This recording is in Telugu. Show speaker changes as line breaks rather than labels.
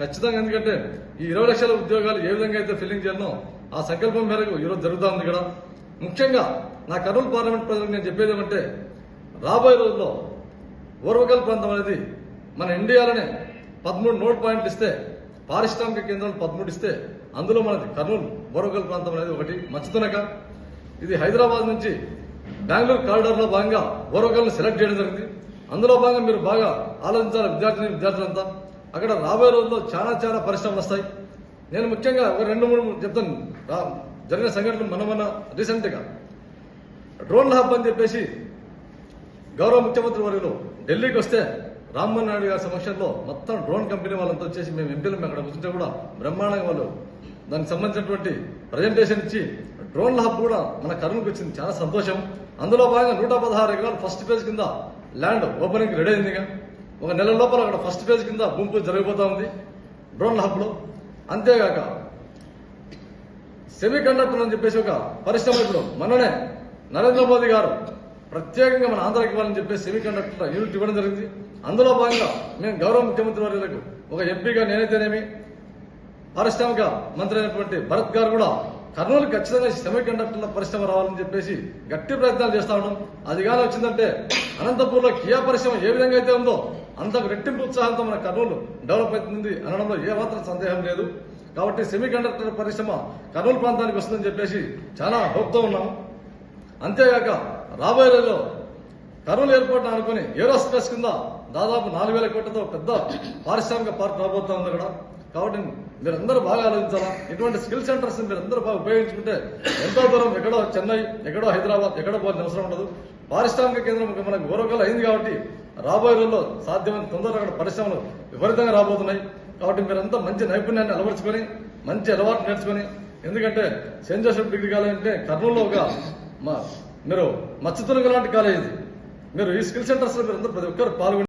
ఖచ్చితంగా ఎందుకంటే ఈ ఇరవై లక్షల ఉద్యోగాలు ఏ విధంగా అయితే ఫిల్లింగ్ చేయాలనో ఆ సంకల్పం మేరకు ఈరోజు జరుగుతూ ఉంది ఇక్కడ. ముఖ్యంగా నా కర్నూలు పార్లమెంట్ ప్రజలకు నేను చెప్పేది ఏమంటే రాబోయే రోజుల్లో ఓర్వకల్ ప్రాంతం అనేది మన ఇండియాలోనే పదమూడు నోట్ పాయింట్లు ఇస్తే పారిశ్రామిక కేంద్రాలు పదమూడు ఇస్తే అందులో మనది కర్నూలు ఓర్వకల్ ప్రాంతం అనేది ఒకటి మచ్చుతునక. ఇది హైదరాబాద్ నుంచి బెంగళూరు కారిడార్లో భాగంగా ఓర్వకల్ని సెలెక్ట్ చేయడం జరిగింది. అందులో భాగంగా మీరు బాగా ఆలోచించాలి విద్యార్థిని విద్యార్థులంతా. అక్కడ రాబోయే రోజుల్లో చాలా చాలా పరిశ్రమలు వస్తాయి. నేను ముఖ్యంగా ఒక రెండు మూడు చెప్తాను. రా- జరిగిన సంఘటనలు మన మన రీసెంట్గా డ్రోన్ హబ్ అని చెప్పేసి గౌరవ ముఖ్యమంత్రి వర్యులు ఢిల్లీకి వస్తే రామ్మోహన్ నాయుడు గారి సమక్షంలో మొత్తం డ్రోన్ కంపెనీ వాళ్ళంతా వచ్చేసి మేము ఎంపీలు మేము అక్కడ కూర్చుంటే కూడా బ్రహ్మాండంగా వాళ్ళు దానికి సంబంధించినటువంటి ప్రజెంటేషన్ ఇచ్చి డ్రోన్ హబ్ కూడా మన కర్నూలుకి వచ్చింది. చాలా సంతోషం. అందులో భాగంగా నూట పదహారు ఎకరాలు ఫస్ట్ ఫేజ్ కింద ల్యాండ్ ఓపెనింగ్ రెడీ అయిందిగా. ఒక నెల లోపల అక్కడ ఫస్ట్ ఫేజ్ కింద భూమి పూజ జరిగిపోతా ఉంది. డ్రోన్ హబ్లో అంతేగాక సెమీ కండక్టర్ అని చెప్పేసి ఒక పరిశ్రమ ఇప్పుడు మననే నరేంద్ర మోదీ గారు ప్రత్యేకంగా మన ఆంధ్రాకి ఇవ్వాలని చెప్పేసి సెమీ కండక్టర్ యూనిట్ ఇవ్వడం జరిగింది. అందులో భాగంగా మేము గౌరవ ముఖ్యమంత్రి వర్యులకు ఒక ఎంపీగా నేనైతేనేమి పారిశ్రామిక మంత్రి అయినటువంటి భరత్ గారు కూడా కర్నూలు ఖచ్చితంగా సెమీ కండక్టర్ల పరిశ్రమ రావాలని చెప్పేసి గట్టి ప్రయత్నాలు చేస్తా ఉన్నాం. అది కానీ వచ్చిందంటే అనంతపూర్లో కియా పరిశ్రమ ఏ విధంగా అయితే ఉందో అంతకు రెట్టింపు ఉత్సాహంతో మన కర్నూలు డెవలప్ అవుతుంది అనడంలో ఏమాత్రం సందేహం లేదు. కాబట్టి సెమీ కండక్టర్ పరిశ్రమ కర్నూలు ప్రాంతానికి వస్తుందని చెప్పేసి చాలా హోప్తో ఉన్నాం. అంతేగాక రాబోయే రోజుల్లో కర్నూలు ఎయిర్పోర్ట్ అనుకుని ఏరోస్పేస్ కింద దాదాపు నాలుగు వేల కోట్లతో పెద్ద పారిశ్రామిక పార్క్ రాబోతా ఉంది అక్కడ. కాబట్టి మీరందరూ బాగా ఆలోచించాలా? ఇటువంటి స్కిల్ సెంటర్స్ మీరందరూ బాగా ఉపయోగించుకుంటే ఎంతో దూరం ఎక్కడో చెన్నై ఎక్కడో హైదరాబాద్ ఎక్కడో పోవాల్సిన అవసరం ఉండదు. పారిశ్రామిక కేంద్రం మనకు గౌరవకాలు అయింది కాబట్టి రాబోయే రోజుల్లో సాధ్యమైన తొందరగా అక్కడ పరిశ్రమలు విపరీతంగా రాబోతున్నాయి. కాబట్టి మీరంతా మంచి నైపుణ్యాన్ని అలవరుచుకొని మంచి అలవాటు నేర్చుకొని ఎందుకంటే సెయింట్ జోసెఫ్ డిగ్రీ కాలేజ్ అంటే కర్నూలులో ఒక మా మీరు మత్స్యతునగ లాంటి కాలేజ్. ఇది మీరు ఈ స్కిల్ సెంటర్స్లో మీరు అందరూ ప్రతి ఒక్కరు పాల్గొని